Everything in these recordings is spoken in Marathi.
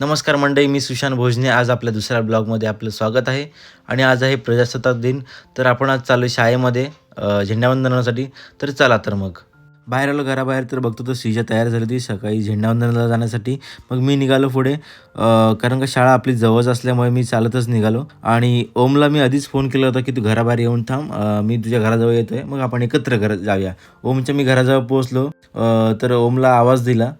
नमस्कार मंडळी मी सुशांत भोजने. आज आपल्या दुसऱ्या ब्लॉगमध्ये आपलं स्वागत आहे. आणि आज आहे प्रजासत्ताक दिन. तर आपण आज चालू आहे शाळेमध्ये अ, झेंडावंदनासाठी तर चला तर मग. बाहेर आलो घराबाहेर तर बघतो तर श्रीजा तयार झाली होती सकाळी झेंडावंदनाला जाण्यासाठी. मग मी निघालो पुढे. कारण का शाळा आपली जवळच असल्यामुळे मी चालतच निघालो. आणि ओमला मी आधीच फोन केला होता की तू घराबाहेर येऊन थांब. मी तुझ्या घराजवळ येतोय. मग आपण एकत्र घर जाऊया. ओमच्या मी घराजवळ पोहोचलो. तर ओमला आवाज दिला.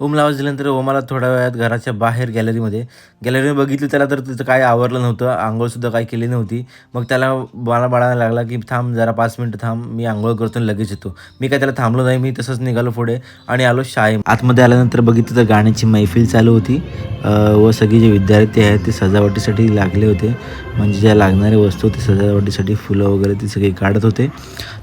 ओम आवाज दिल्यानंतर ओमाला थोड्या वेळात घराच्या बाहेर गॅलरीमध्ये. गॅलरीमध्ये बघितलं त्याला तर तिथं काय आवरलं नव्हतं आंघोळसुद्धा काही केली नव्हती. मग त्याला मला बाळायला लागला की थांब जरा पाच मिनटं थांब मी आंघोळ करतो आणि लगेच येतो. मी काय त्याला थांबलो नाही मी तसंच निघालो पुढे आणि आलो शाळे आतमध्ये आल्यानंतर बघितलं तर गाण्याची मैफिल चालू होती. व सगळे जे विद्यार्थी आहेत ते सजावटीसाठी लागले होते. म्हणजे ज्या लागणाऱ्या वस्तू ते सजावटीसाठी फुलं वगैरे ते सगळे काढत होते.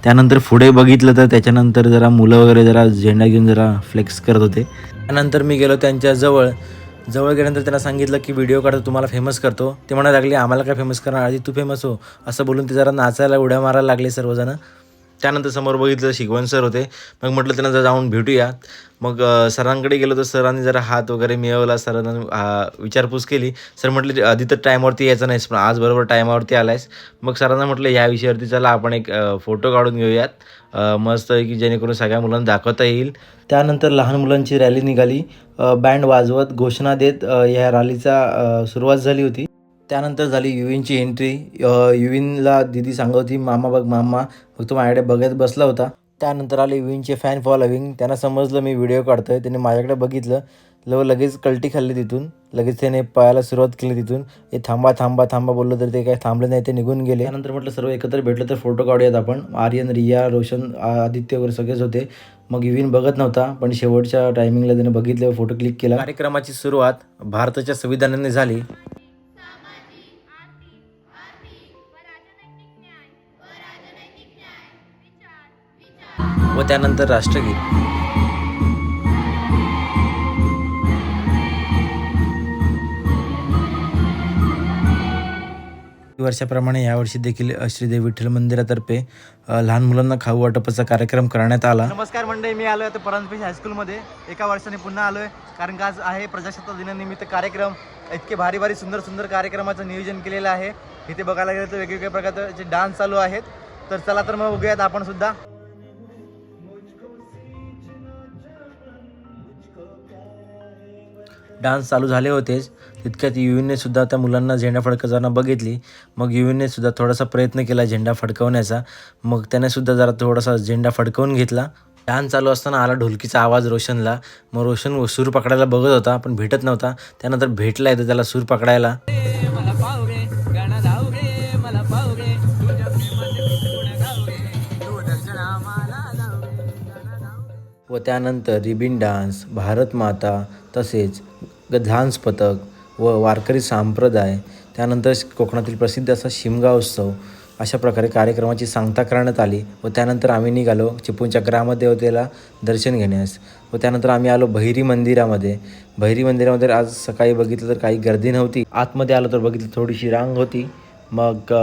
त्यानंतर पुढे बघितलं तर त्याच्यानंतर जरा मुलं वगैरे जरा झेंडा घेऊन जरा फ्लेक्स करत होते. त्यानंतर मी गेलो त्यांच्याजवळ जवळ. जवळ गेल्यानंतर त्यांना सांगितलं की व्हिडिओ काढतो तुम्हाला फेमस करतो. ते म्हणायला लागले आम्हाला काय फेमस करणार? आधी तू फेमस हो. असं बोलून ते जरा नाचायला उड्या मारायला लागले सर्वजण. त्यानंतर समोर बघितलं शिकवण सर होते. मग म्हटलं त्यांना जर जाऊन भेटूयात मग सरांकडे गेलो तर सरांनी जरा हात वगैरे मिळवला सरांना विचारपूस केली. सर म्हटले आधी तर टायमावरती यायचं नाहीस पण आज बरोबर टायमावरती आलायस. मग सरांना म्हटलं या विषयावरती चला आपण एक फोटो काढून घेऊयात. मस्त की जेणेकरून सगळ्या मुलांना दाखवता येईल. त्यानंतर लहान मुलांची रॅली निघाली. बँड वाजवत घोषणा देत या रॅलीचा सुरुवात झाली होती. त्यानंतर झाली युवीनची एंट्री युवीनला दिदी सांगत होती मामा बघ मामा फक्त माझ्याकडे बघत बसला होता. त्यानंतर आले युवीनचे फॅन फॉलोविंग त्यांना समजलं मी व्हिडिओ काढतोय. त्याने माझ्याकडे बघितलं. लव लगेच कल्टी खाल्ली तिथून. लगेच त्याने पळायला सुरुवात केली तिथून. हे थांबा थांबा थांबा बोललं तर ते काही थांबले नाही ते निघून गेले. त्यानंतर म्हटलं सर्व एकत्र भेटलं तर फोटो काढूयात आपण. आर्यन रिया रोशन आदित्य वगैरे सगळेच होते. मग युवीन बघत नव्हता पण शेवटच्या टायमिंगला त्याने बघितलं फोटो क्लिक केला. कार्यक्रमाची सुरुवात भारताच्या संविधानाने झाली. व त्यानंतर राष्ट्रगीत. वर्षाप्रमाणे यावर्षी देखील श्रीदेव विठ्ठल मंदिरातर्फे लहान मुलांना खाऊ वाटपाचा कार्यक्रम करण्यात आला. नमस्कार मंडळी मी आलो आहे आता परांजपेश हायस्कूलमध्ये एका वर्षाने पुन्हा आलो आहे कारण का आज आहे प्रजासत्ताक दिनानिमित्त कार्यक्रम. इतके भारी भारी सुंदर सुंदर कार्यक्रमाचं नियोजन केलेलं आहे. इथे बघायला गेलं तर वेगवेगळ्या प्रकारचे डान्स चालू आहेत. तर चला तर मग बघूयात आपण सुद्धा. डान्स चालू झाले होतेच. तितक्यात युवीने सुद्धा त्या मुलांना झेंडा फडकवताना बघितली. मग युवीने सुद्धा थोडासा प्रयत्न केला झेंडा फडकवण्याचा. मग त्याने सुद्धा जरा थोडासा झेंडा फडकवून घेतला. डान्स चालू असताना आला ढोलकीचा आवाज रोशनला. मग रोशन सूर पकडायला बघत होता पण भेटत नव्हता. त्यानंतर भेटला येतं त्याला सूर पकडायला. व त्यानंतर रिबिन डान्स भारत माता तसेच डान्स पथक व वारकरी संप्रदाय त्यानंतर कोकणातील प्रसिद्ध असा शिमगा उत्सव अशा प्रकारे कार्यक्रमाची सांगता करण्यात आली व त्यानंतर आम्ही निघालो चिपळूणच्या ग्रामदेवतेला दर्शन घेण्यास व त्यानंतर आम्ही आलो बहिरी मंदिरामध्ये. बहिरी मंदिरामध्ये आज सकाळी बघितलं तर काही गर्दी नव्हती. आतमध्ये आलो तर बघितलं थोडीशी रांग होती. मग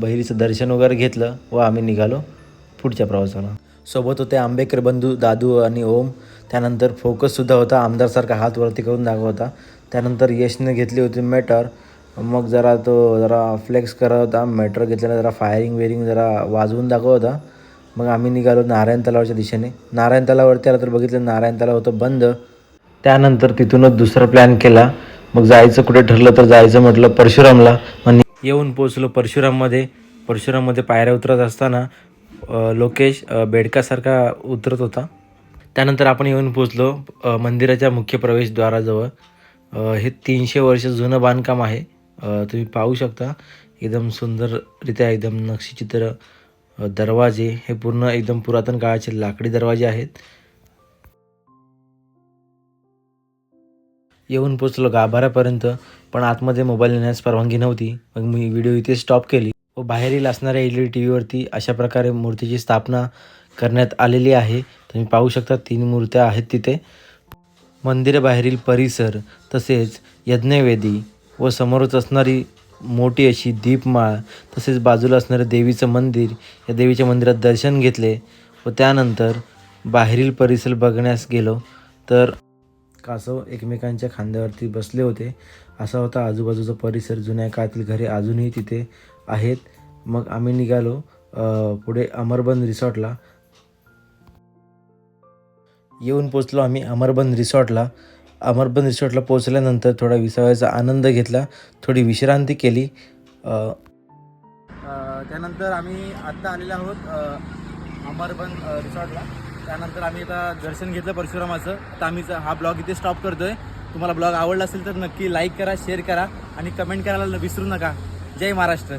बहिरीचं दर्शन वगैरे घेतलं व आम्ही निघालो पुढच्या प्रवासाला. सोबत होते आंबेकर बंधू दादू आणि ओम. त्यानंतर फोकससुद्धा होता. आमदारसारखा हात वरती करून दाखवा होता. त्यानंतर यशने घेतली होती मेटर मग जरा तो जरा फ्लेक्स करत होता. मेटर घेतल्यानं जरा फायरिंग वेरिंग जरा वाजवून दाखवत होता. मग आम्ही निघालो नारायण तलावाच्या दिशेने. नारायण तलावावरती आलं तर बघितलं नारायण तलाव होतं बंद. त्यानंतर तिथूनच दुसरा प्लॅन केला. मग जायचं कुठे ठरलं तर जायचं म्हटलं परशुरामला. आणि येऊन पोचलो परशुराममध्ये. परशुराममध्ये पायऱ्या उतरत असताना लोकेश बेडकासारखा उतरत होता. त्यानंतर आपण येऊन पोचलो मंदिराच्या मुख्य प्रवेशद्वाराजवळ. हे तीनशे वर्ष जुनं बांधकाम आहे. तुम्ही पाहू शकता एकदम सुंदररित्या एकदम नक्षीचित्र दरवाजे हे पूर्ण एकदम पुरातन काळाचे लाकडी दरवाजे आहेत. येऊन पोचलो गाभाऱ्यापर्यंत पण आतमध्ये मोबाईल नेण्यास परवानगी नव्हती. मग मी व्हिडिओ इथे स्टॉप केली. व बाहेरील असणाऱ्या एल ई डी टी व्हीवरती अशा प्रकारे मूर्तीची स्थापना करण्यात आलेली आहे. तुम्ही पाहू शकता तीन मूर्त्या आहेत तिथे. मंदिराबाहेरील परिसर तसेच यज्ञवेदी व समोरच असणारी मोठी अशी दीपमाळ तसेच बाजूला असणारं देवीचं मंदिर या देवीच्या मंदिरात दर्शन घेतले व त्यानंतर बाहेरील परिसर बघण्यास गेलो तर कासव एकमेकांच्या खांद्यावरती बसले होते. असा होता आजूबाजूचा परिसर. जुन्या काळातील घरे अजूनही तिथे आहेत. मग आम्ही निघालो पुढे अमरबन रिसॉर्टला. येऊन पोचलो आम्ही अमरबन रिसॉर्टला. अमरबन रिसॉर्टला पोचल्यानंतर थोडा विसाव्याचा आनंद घेतला थोडी विश्रांती केली. त्यानंतर आम्ही आत्ता आलेलो आहोत अमरबन रिसॉर्टला. त्यानंतर आम्ही आता दर्शन घेतलं परशुरामाचं. तर आम्ही हा ब्लॉग इथे स्टॉप करतोय. तुम्हाला ब्लॉग आवडला असेल तर नक्की लाईक करा शेअर करा आणि कमेंट करायला विसरू नका. जय महाराष्ट्र.